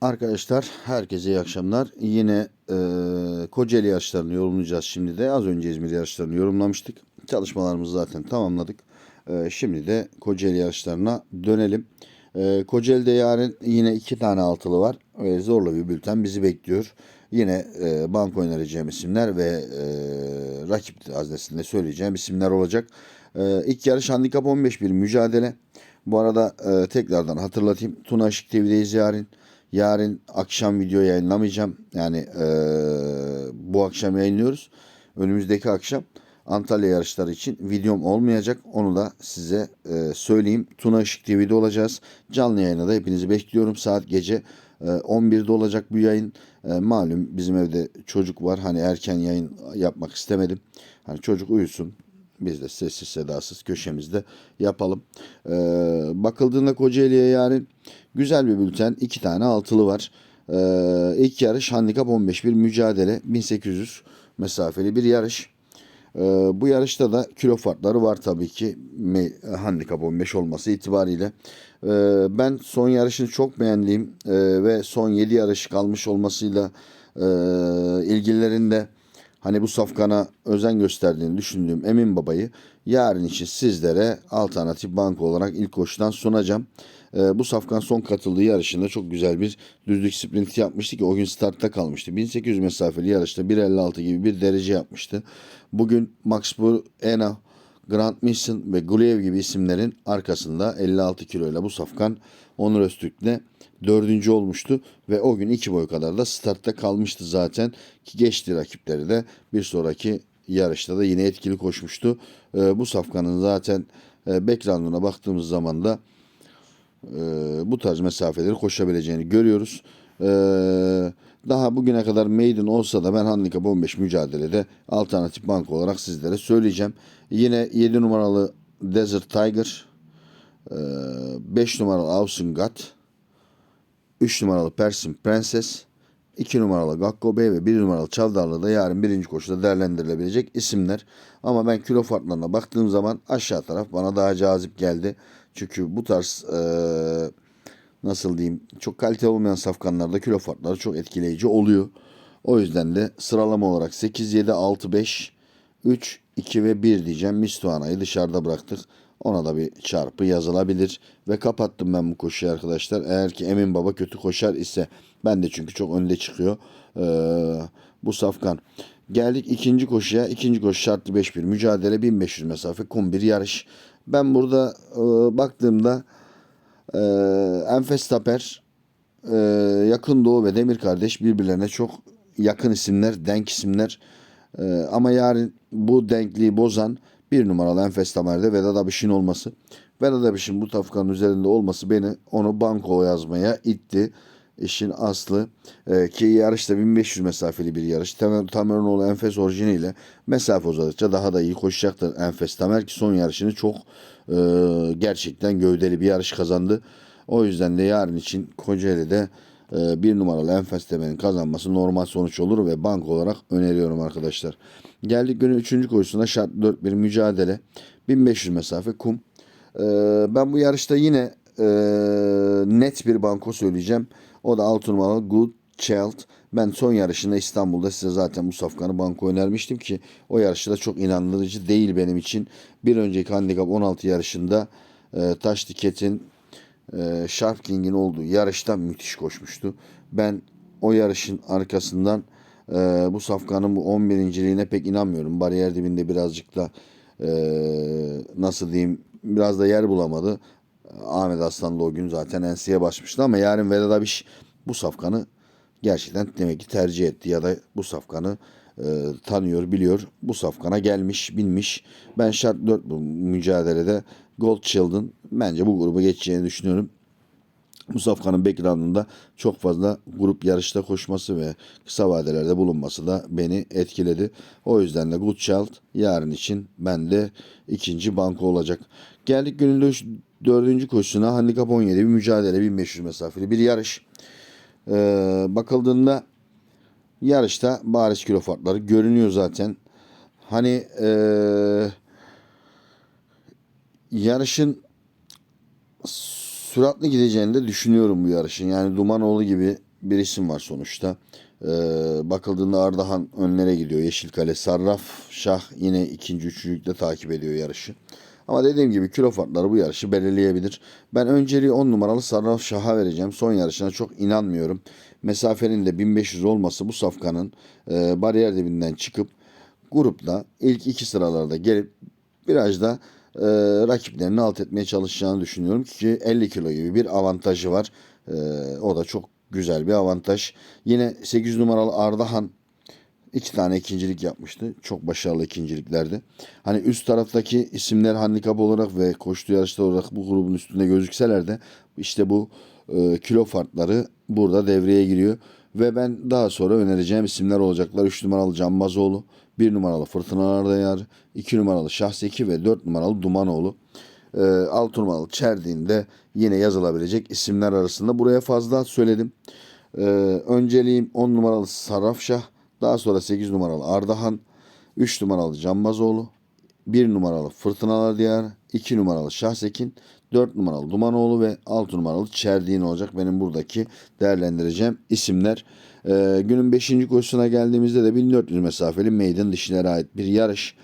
Arkadaşlar herkese iyi akşamlar. Yine e, Kocaeli yarışlarını yorumlayacağız şimdi de. Az önce İzmir yarışlarını yorumlamıştık. Çalışmalarımızı zaten tamamladık. E, şimdi de Kocaeli yarışlarına dönelim. E, Kocaeli'de yarın yine iki tane altılı var. E, zorlu bir bülten bizi bekliyor. Yine e, banko önereceğim isimler ve e, rakip haznesinde söyleyeceğim isimler olacak. E, ilk yarış handikap 15 bir mücadele. Bu arada e, tekrardan hatırlatayım. Tuna Işık TV'deyiz yarın. Yarın akşam video yayınlamayacağım. Yani e, bu akşam yayınlıyoruz. Önümüzdeki akşam Antalya yarışları için videom olmayacak. Onu da size e, söyleyeyim. Tuna Işık TV'de olacağız. Canlı yayına da hepinizi bekliyorum. Saat gece e, 11'de olacak bu yayın. E, malum bizim evde çocuk var. Hani erken yayın yapmak istemedim. Hani çocuk uyusun. Biz de sessiz sedasız köşemizde yapalım. Ee, bakıldığında Kocaeli'ye yarın güzel bir bülten. iki tane altılı var. Ee, ilk yarış handikap 15 bir mücadele. 1800 mesafeli bir yarış. Ee, bu yarışta da kilo farkları var tabii ki. Me- handikap 15 olması itibariyle. Ee, ben son yarışını çok beğendiğim e, ve son 7 yarış kalmış olmasıyla e, ilgililerinde hani bu safkana özen gösterdiğini düşündüğüm Emin Baba'yı yarın için sizlere alternatif banka olarak ilk koşudan sunacağım. Ee, bu safkan son katıldığı yarışında çok güzel bir düzlük sprinti yapmıştı ki o gün startta kalmıştı. 1800 mesafeli yarışta 1.56 gibi bir derece yapmıştı. Bugün Max Bur, Ena, Grant Mason ve Gulev gibi isimlerin arkasında 56 kiloyla bu safkan Onur Öztürk'le dördüncü olmuştu ve o gün iki boy kadar da startta kalmıştı zaten ki geçti rakipleri de bir sonraki yarışta da yine etkili koşmuştu. Ee, bu safkanın zaten e, background'una baktığımız zaman da e, bu tarz mesafeleri koşabileceğini görüyoruz. E, daha bugüne kadar maiden olsa da ben handikap 15 mücadelede alternatif bank olarak sizlere söyleyeceğim. Yine 7 numaralı Desert Tiger, 5 numaralı Ausungat, 3 numaralı Persin Prenses, 2 numaralı Gakko Bey ve 1 numaralı Çavdarlı da yarın birinci koşuda değerlendirilebilecek isimler. Ama ben kilo farklarına baktığım zaman aşağı taraf bana daha cazip geldi. Çünkü bu tarz eee, nasıl diyeyim çok kaliteli olmayan safkanlarda kilo farkları çok etkileyici oluyor. O yüzden de sıralama olarak 8, 7, 6, 5, 3, 2 ve 1 diyeceğim. Mistuana'yı dışarıda bıraktık. Ona da bir çarpı yazılabilir. Ve kapattım ben bu koşuyu arkadaşlar. Eğer ki Emin Baba kötü koşar ise ben de çünkü çok önde çıkıyor ee, bu safkan. Geldik ikinci koşuya. İkinci koşu şartlı 5-1 mücadele 1500 mesafe kum bir yarış. Ben burada e, baktığımda e, Enfes Taper, e, Yakın Doğu ve Demir Kardeş birbirlerine çok yakın isimler, denk isimler. E, ama yarın bu denkliği bozan bir numaralı Enfes Tamer'de Vedat Abiş'in olması. Vedat Abiş'in bu tafkanın üzerinde olması beni onu banko yazmaya itti. İşin aslı e, ki yarışta 1500 mesafeli bir yarış. Tamer, Tameroğlu Enfes orijiniyle mesafe uzadıkça daha da iyi koşacaktır Enfes Tamer ki son yarışını çok e, gerçekten gövdeli bir yarış kazandı. O yüzden de yarın için Kocaeli'de e, bir numaralı Enfes Tamer'in kazanması normal sonuç olur ve bank olarak öneriyorum arkadaşlar. Geldik günün 3. koşusuna şart 4 bir mücadele. 1500 mesafe kum. E, ben bu yarışta yine e, net bir banko söyleyeceğim. O da 6 numaralı Good Child. Ben son yarışında İstanbul'da size zaten bu safkanı banko önermiştim ki o yarışta da çok inandırıcı değil benim için. Bir önceki handikap 16 yarışında e, Taş Tiket'in e, Sharp King'in olduğu yarışta müthiş koşmuştu. Ben o yarışın arkasından e, bu safkanın bu 11.liğine pek inanmıyorum. Bariyer dibinde birazcık da e, nasıl diyeyim biraz da yer bulamadı. Ahmet Aslan da o gün zaten enseye basmıştı ama yarın Vedat Abiş bu safkanı gerçekten demek ki tercih etti ya da bu safkanı e, tanıyor, biliyor. Bu safkana gelmiş, binmiş. Ben şart 4 bu mücadelede Gold Shield'ın bence bu grubu geçeceğini düşünüyorum. Bu safkanın background'ında çok fazla grup yarışta koşması ve kısa vadelerde bulunması da beni etkiledi. O yüzden de Good Child yarın için bende ikinci banko olacak. Geldik günün dördüncü koşusuna handikap 17 bir mücadele 1500 mesafeli bir yarış. Ee, bakıldığında yarışta bariz kilo farkları görünüyor zaten. Hani ee, yarışın süratli gideceğini de düşünüyorum bu yarışın. Yani Dumanoğlu gibi bir isim var sonuçta. Ee, bakıldığında Ardahan önlere gidiyor. Yeşilkale, Sarraf, Şah yine ikinci, üçüncülükte takip ediyor yarışı. Ama dediğim gibi kilo farkları bu yarışı belirleyebilir. Ben önceliği 10 numaralı Sarraf Şah'a vereceğim. Son yarışına çok inanmıyorum. Mesafenin de 1500 olması bu safkanın e, bariyer dibinden çıkıp grupta ilk iki sıralarda gelip biraz da e, rakiplerini alt etmeye çalışacağını düşünüyorum ki 50 kilo gibi bir avantajı var. E, o da çok güzel bir avantaj. Yine 8 numaralı Ardahan iki tane ikincilik yapmıştı. Çok başarılı ikinciliklerdi. Hani üst taraftaki isimler handikap olarak ve koştu yarışta olarak bu grubun üstünde gözükseler de işte bu e, kilo farkları burada devreye giriyor. Ve ben daha sonra önereceğim isimler olacaklar. 3 numaralı Canbazoğlu, 1 numaralı Fırtınalar Dayar, 2 numaralı Şahseki ve 4 numaralı Dumanoğlu. E, 6 numaralı Çerdiğinde yine yazılabilecek isimler arasında. Buraya fazla söyledim. E, önceliğim 10 numaralı Sarrafşah, daha sonra 8 numaralı Ardahan, 3 numaralı Canbazoğlu, 1 numaralı Fırtınalar Diyarı, 2 numaralı Şahsekin, 4 numaralı Dumanoğlu ve 6 numaralı Çerdiğin olacak benim buradaki değerlendireceğim isimler. Ee, günün 5. koşusuna geldiğimizde de 1400 mesafeli maiden dişilere ait bir yarış.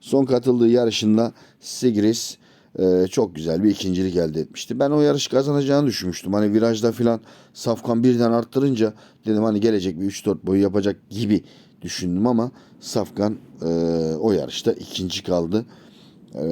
Son katıldığı yarışında Sigris e, çok güzel bir ikincilik elde etmişti. Ben o yarış kazanacağını düşünmüştüm. Hani virajda filan Safkan birden arttırınca dedim hani gelecek bir 3-4 boyu yapacak gibi düşündüm ama Safkan e, o yarışta ikinci kaldı. E,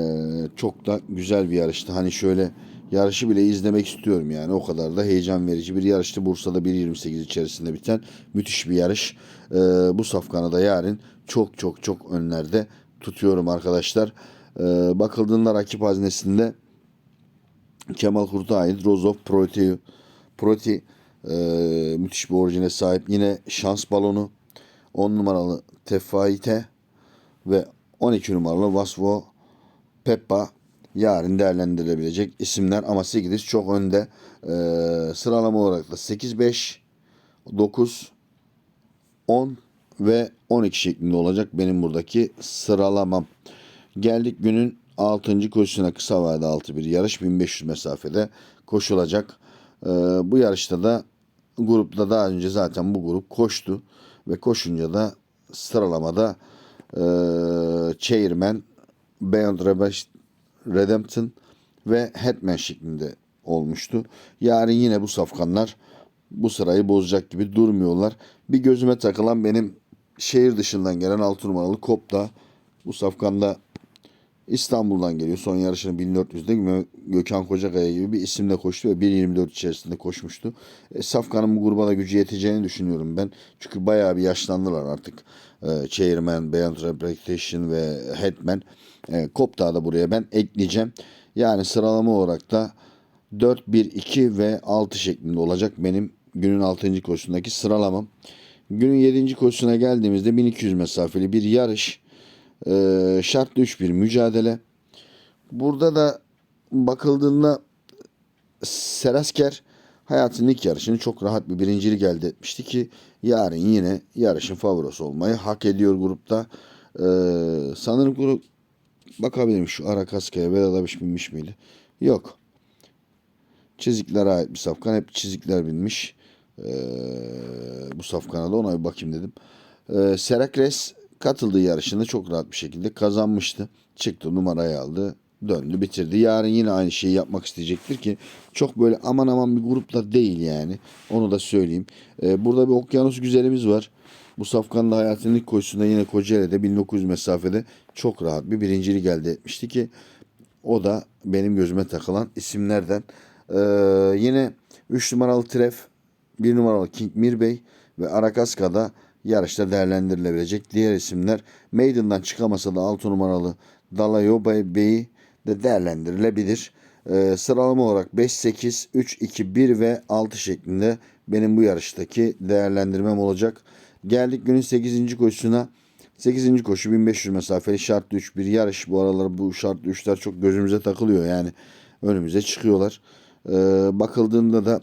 çok da güzel bir yarıştı. Hani şöyle yarışı bile izlemek istiyorum yani. O kadar da heyecan verici bir yarıştı. Bursa'da 1.28 içerisinde biten müthiş bir yarış. E, bu Safkan'ı da yarın çok çok çok önlerde tutuyorum arkadaşlar. E, bakıldığında rakip haznesinde Kemal Kurt'a ait Rozov Proti, Proti e, müthiş bir orijine sahip. Yine şans balonu 10 numaralı Tefaite ve 12 numaralı Vasvo Peppa yarın değerlendirilebilecek isimler ama 8 çok önde. E, sıralama olarak da 8, 5, 9, 10 ve 12 şeklinde olacak benim buradaki sıralamam. Geldik günün 6. koşusuna kısa vade altı bir yarış 1500 mesafede koşulacak. Ee, bu yarışta da grupta daha önce zaten bu grup koştu ve koşunca da sıralamada e, Chairman, Beyond Redemption ve Hetman şeklinde olmuştu. Yarın yine bu safkanlar bu sırayı bozacak gibi durmuyorlar. Bir gözüme takılan benim şehir dışından gelen 6 numaralı Kopta. Bu safkanda İstanbul'dan geliyor. Son yarışını 1400'de Gö- Gökhan Kocakaya gibi bir isimle koştu ve 1.24 içerisinde koşmuştu. E, Safkan'ın bu gruba da gücü yeteceğini düşünüyorum ben. Çünkü bayağı bir yaşlandılar artık. E, Chairman, Beyond Reputation ve Headman. E, Kopta da buraya ben ekleyeceğim. Yani sıralama olarak da 4, 1, 2 ve 6 şeklinde olacak benim günün 6. koşusundaki sıralamam. Günün 7. koşusuna geldiğimizde 1200 mesafeli bir yarış. Ee, şartlı 3-1 mücadele. Burada da bakıldığında Serasker hayatının ilk yarışını çok rahat bir birincilik elde etmişti ki yarın yine yarışın favorisi olmayı hak ediyor grupta. Ee, sanırım grup bakabilirim şu ara kaskaya Vedat binmiş miydi? Yok. Çiziklere ait bir safkan. Hep çizikler binmiş. Ee, bu safkana da ona bir bakayım dedim. Ee, Serakres katıldığı yarışını çok rahat bir şekilde kazanmıştı. Çıktı numarayı aldı. Döndü bitirdi. Yarın yine aynı şeyi yapmak isteyecektir ki çok böyle aman aman bir grupta değil yani. Onu da söyleyeyim. Ee, burada bir okyanus güzelimiz var. Bu safkanın da hayatının ilk koşusunda yine Kocaeli'de 1900 mesafede çok rahat bir birincilik elde etmişti ki o da benim gözüme takılan isimlerden. Ee, yine 3 numaralı Tref, 1 numaralı King Mirbey ve Arakaska'da yarışta değerlendirilebilecek diğer isimler. Maiden'dan çıkamasa da 6 numaralı Dalayo Bey'i de değerlendirilebilir. Ee, sıralama olarak 5, 8, 3, 2, 1 ve 6 şeklinde benim bu yarıştaki değerlendirmem olacak. Geldik günün 8. koşusuna. 8. koşu 1500 mesafeli şartlı 3 bir yarış. Bu aralar bu şartlı 3'ler çok gözümüze takılıyor yani. Önümüze çıkıyorlar. Ee, bakıldığında da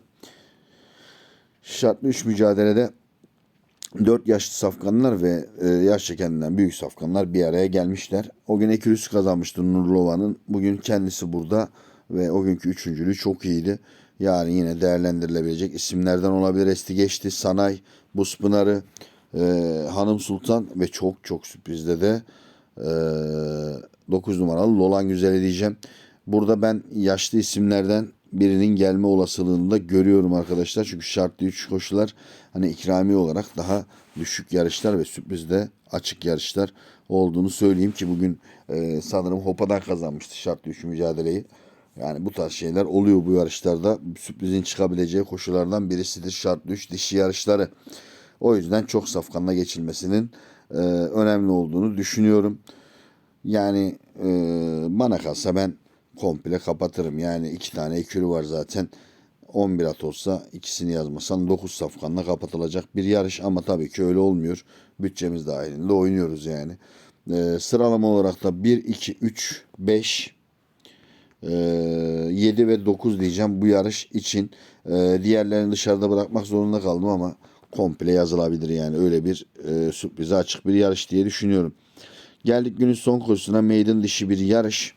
şartlı 3 mücadelede 4 yaşlı safkanlar ve e, yaşça kendinden büyük safkanlar bir araya gelmişler. O gün Ekürüsü kazanmıştı Nurlova'nın. Bugün kendisi burada ve o günkü üçüncülüğü çok iyiydi. yarın yine değerlendirilebilecek isimlerden olabilir. Esti geçti. Sanay, Buspınarı, e, Hanım Sultan ve çok çok sürprizde de e, 9 numaralı Lolan Güzel'i diyeceğim. Burada ben yaşlı isimlerden birinin gelme olasılığını da görüyorum arkadaşlar. Çünkü şartlı 3 koşular hani ikrami olarak daha düşük yarışlar ve sürprizde açık yarışlar olduğunu söyleyeyim ki bugün e, sanırım Hopa'dan kazanmıştı şartlı 3 mücadeleyi. Yani bu tarz şeyler oluyor bu yarışlarda. Sürprizin çıkabileceği koşulardan birisidir şartlı 3 dişi yarışları. O yüzden çok safkanla geçilmesinin e, önemli olduğunu düşünüyorum. Yani e, bana kalsa ben komple kapatırım. Yani iki tane ekürü var zaten. 11 at olsa ikisini yazmasan 9 safkanla kapatılacak bir yarış ama tabii ki öyle olmuyor. Bütçemiz dahilinde oynuyoruz yani. E, sıralama olarak da 1, 2, 3, 5, e, 7 ve 9 diyeceğim bu yarış için. E, diğerlerini dışarıda bırakmak zorunda kaldım ama komple yazılabilir yani öyle bir e, sürprize açık bir yarış diye düşünüyorum. Geldik günün son koşusuna maiden dişi bir yarış.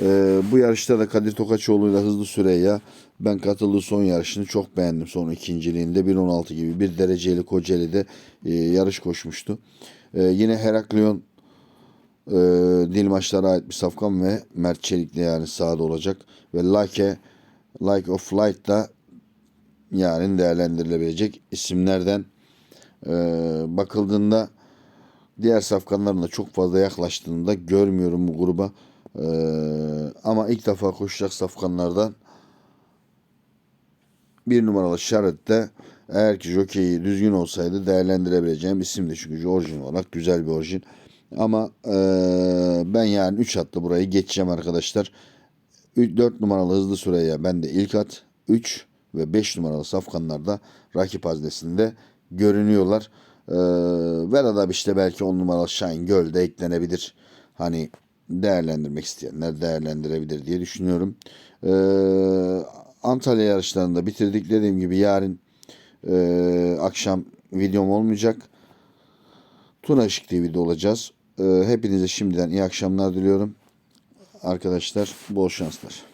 Ee, bu yarışta da Kadir Tokaçoğlu ile Hızlı Süreyya ben katıldığı son yarışını çok beğendim. Son ikinciliğinde 1.16 gibi bir dereceli Kocaeli'de e, yarış koşmuştu. Ee, yine Heraklion e, Dilmaçlara ait bir safkan ve Mert Çelik'le yani sahada olacak. Ve Like, like of Light da yarın değerlendirilebilecek isimlerden e, bakıldığında diğer safkanların da çok fazla yaklaştığını da görmüyorum bu gruba. Ee, ama ilk defa koşacak safkanlardan bir numaralı şarette eğer ki jokeyi düzgün olsaydı değerlendirebileceğim isimdi. Çünkü orijin olarak güzel bir orijin. Ama ee, ben yani 3 atlı burayı geçeceğim arkadaşlar. 4 numaralı hızlı süreye ben de ilk at 3 ve 5 numaralı safkanlarda rakip haznesinde görünüyorlar. Ee, Verada işte belki 10 numaralı Shine Göl de eklenebilir. Hani değerlendirmek isteyenler değerlendirebilir diye düşünüyorum. Ee, Antalya yarışlarında bitirdik. Dediğim gibi yarın e, akşam videom olmayacak. Tuna Işık TV'de olacağız. Ee, hepinize şimdiden iyi akşamlar diliyorum. Arkadaşlar bol şanslar.